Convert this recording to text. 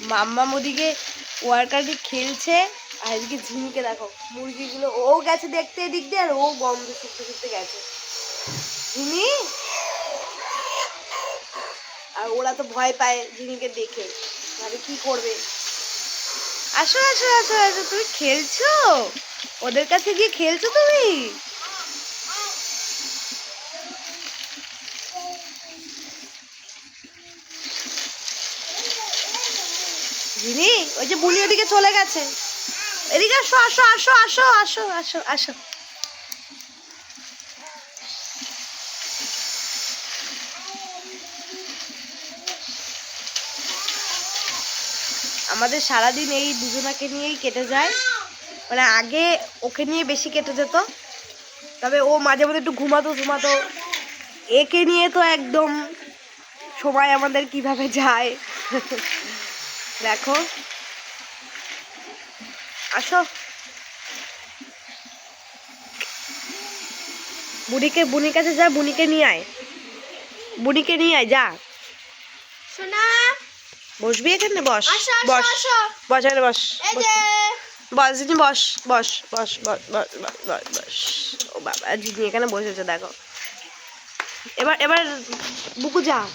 মাম্মা ওদিকে ওয়ার্কারকে খেলছে, আর এদিকে ঝিমিকে দেখো, মুরগিগুলো, ও গেছে দেখতে এদিক দিয়ে, আর ও গন্ধ শুকতে শুকতে গেছে। ঝিমি? আর ওরা তো ভয় পায় ঝিমিকে দেখে। তাহলে কি করবে? আসো আসো আসো আসো, তুমি খেলছো? ওদের কাছে গিয়ে খেলছো তুমি? জিনি ওই যে বুনি ওদিকে চলে গেছে। এদিকে আসো আসো আসো আসো আসো আসো আসো। আমাদের সারাদিন এই দুজনাকে নিয়েই কেটে যায়। মানে আগে ওকে নিয়ে বেশি কেটে যেত, তবে ও মাঝে মাঝে একটু ঘুমাতো ঘুমাতো। একে নিয়ে তো একদম সময় আমাদের কীভাবে যায়। দেখো। আসো। বুড়িকে বুনির কাছে যা বুনিকে নিয়ে আয়। বুনিকে নিয়ে আয় যা। সোনা। বসবি এখানে? বস। বস। বস এখানে বস। বস। যে। বস বস। বস বস বস বস বস বস বস। ও বাবা জিনি এখানে বসেছে দেখো। এবার এবার বুকু যা।